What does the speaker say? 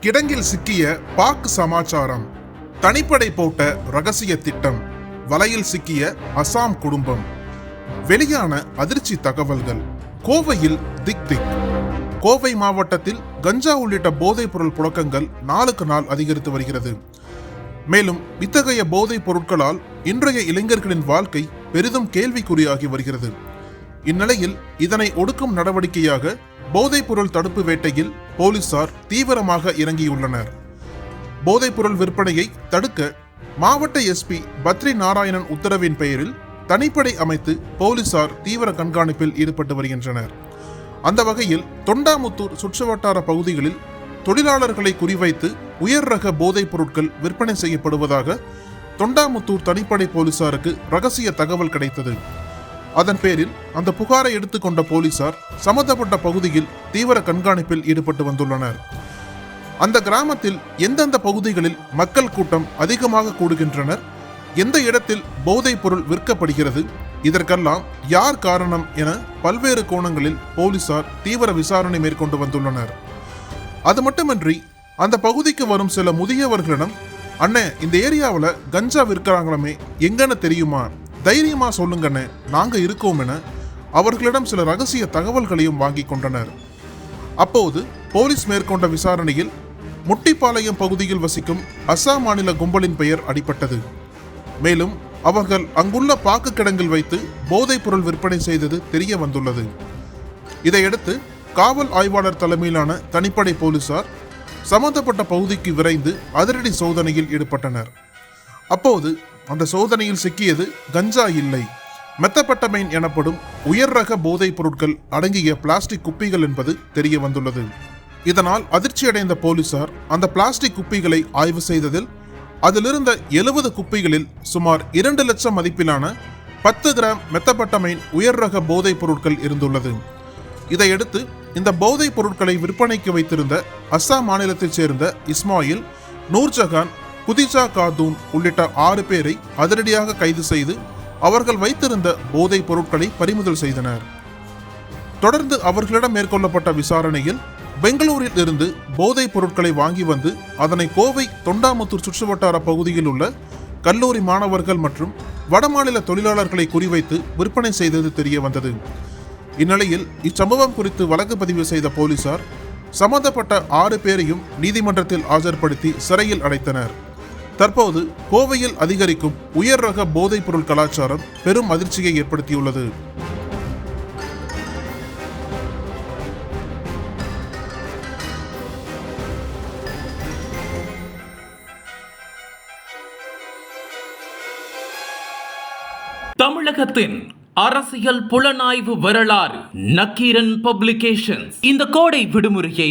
கிடங்கில் சிக்கிய பாக் சமாச்சாரம் தனிப்படை போட்ட ரகசிய திட்டம் வலையில் சிக்கிய அசாம் குடும்பம். வெளியான அதிர்ச்சி தகவல்கள் கோவையில் திக் திக். கோவை மாவட்டத்தில் கஞ்சா உள்ளிட்ட போதைப் பொருள் புழக்கங்கள் நாளுக்கு நாள் அதிகரித்து வருகிறது. மேலும் இத்தகைய போதைப் பொருட்களால் இன்றைய இளைஞர்களின் வாழ்க்கை பெரிதும் கேள்விக்குறியாகி வருகிறது. இந்நிலையில் இதனை ஒடுக்கும் நடவடிக்கையாக போதைப் பொருள் தடுப்பு வேட்டையில் போலீசார் தீவிரமாக இறங்கியுள்ளனர். போதைப்பொருள் விற்பனையை தடுக்க மாவட்ட எஸ்பி பத்ரி நாராயணன் உத்தரவின் பெயரில் தனிப்படை அமைத்து போலீசார் தீவிர கண்காணிப்பில் ஈடுபட்டு வருகின்றனர். அந்த வகையில் தொண்டாமுத்தூர் சுற்றுவட்டார பகுதிகளில் தொழிலாளர்களை குறிவைத்து உயர் ரக போதைப் பொருட்கள் விற்பனை செய்யப்படுவதாக தொண்டாமுத்தூர் தனிப்படை போலீசாருக்கு ரகசிய தகவல் கிடைத்தது. அதன் பேரில் அந்த புகாரை எடுத்துக்கொண்ட போலீசார் சம்பந்தப்பட்ட பகுதியில் தீவிர கண்காணிப்பில் ஈடுபட்டு வந்துள்ளனர். அந்த கிராமத்தில் எந்தெந்த பகுதிகளில் மக்கள் கூட்டம் அதிகமாக கூடுகின்றனர் எந்த இடத்தில் போதைப் பொருள் விற்கப்படுகிறது இதற்கெல்லாம் யார் காரணம் என பல்வேறு கோணங்களில் போலீசார் தீவிர விசாரணை மேற்கொண்டு வந்துள்ளனர். அது மட்டுமின்றி அந்த பகுதிக்கு வரும் சில முதியவர்களிடம் அண்ணே இந்த ஏரியாவில் கஞ்சா விற்கிறாங்களாமே எங்கன்னு தெரியுமா? தைரியமாக சொல்லுங்கண்ணே நாங்கள் இருக்கோம் என அவர்களிடம் சில ரகசிய தகவல்களையும் வாங்கி கொண்டனர். அப்போது போலீஸ் மேற்கொண்ட விசாரணையில் முட்டிப்பாளையம் பகுதியில் வசிக்கும் அஸ்ஸாம் மாநில கும்பலின் பெயர் அடிபட்டது. மேலும் அவர்கள் அங்குள்ள பாக்கு கிடங்கில் வைத்து போதைப் பொருள் விற்பனை செய்தது தெரிய வந்துள்ளது. இதையடுத்து காவல் ஆய்வாளர் தலைமையிலான தனிப்படை போலீசார் சம்பந்தப்பட்ட பகுதிக்கு விரைந்து அதிரடி சோதனையில் ஈடுபட்டனர். அப்போது அந்த சோதனையில் சிக்கியது கஞ்சா இல்லை. மெத்தப்பட்டமைன் எனப்படும் உயர் ரக போதைப் பொருட்கள் அடங்கிய பிளாஸ்டிக் குப்பிகள் என்பது தெரிய வந்துள்ளது. இதனால் அதிர்ச்சியடைந்த போலீசார் அந்த பிளாஸ்டிக் குப்பிகளை ஆய்வு செய்ததில் அதிலிருந்த எழுபது குப்பிகளில் சுமார் இரண்டு லட்சம் மதிப்பிலான பத்து கிராம் மெத்தப்பட்டமைன் உயர் ரக போதைப் பொருட்கள் இருந்துள்ளது. இதையடுத்து இந்த போதைப் பொருட்களை விற்பனைக்கு வைத்திருந்த அஸ்ஸாம் மாநிலத்தைச் சேர்ந்த இஸ்மாயில் நூர்ஜஹான் குதிஜா காதூன் உள்ளிட்ட ஆறு பேரை அதிரடியாக கைது செய்து அவர்கள் வைத்திருந்த போதைப் பொருட்களை பறிமுதல் செய்தனர். தொடர்ந்து அவர்களிடம் மேற்கொள்ளப்பட்ட விசாரணையில் பெங்களூரில் இருந்து போதைப் பொருட்களை வாங்கி வந்து அதனை கோவை தொண்டாமுத்தூர் சுற்றுவட்டார பகுதியில் உள்ள கல்லூரி மாணவர்கள் மற்றும் வடமாநில தொழிலாளர்களை குறிவைத்து விற்பனை செய்தது தெரிய வந்தது. இந்நிலையில் இச்சம்பவம் குறித்து வழக்கு பதிவு செய்த போலீசார் சம்பந்தப்பட்ட ஆறு பேரையும் நீதிமன்றத்தில் ஆஜர்படுத்தி சிறையில் அடைத்தனர். தற்போது கோவையில் அதிகரிக்கும் உயர் ரக போதைப் பொருள் கலாச்சாரம் பெரும் அதிர்ச்சியை ஏற்படுத்தியுள்ளது. தமிழகத்தின் அரசியல் புலனாய்வு வரலாறு நக்கீரன் பப்ளிகேஷன்ஸ். இந்த கோடை விடுமுறையை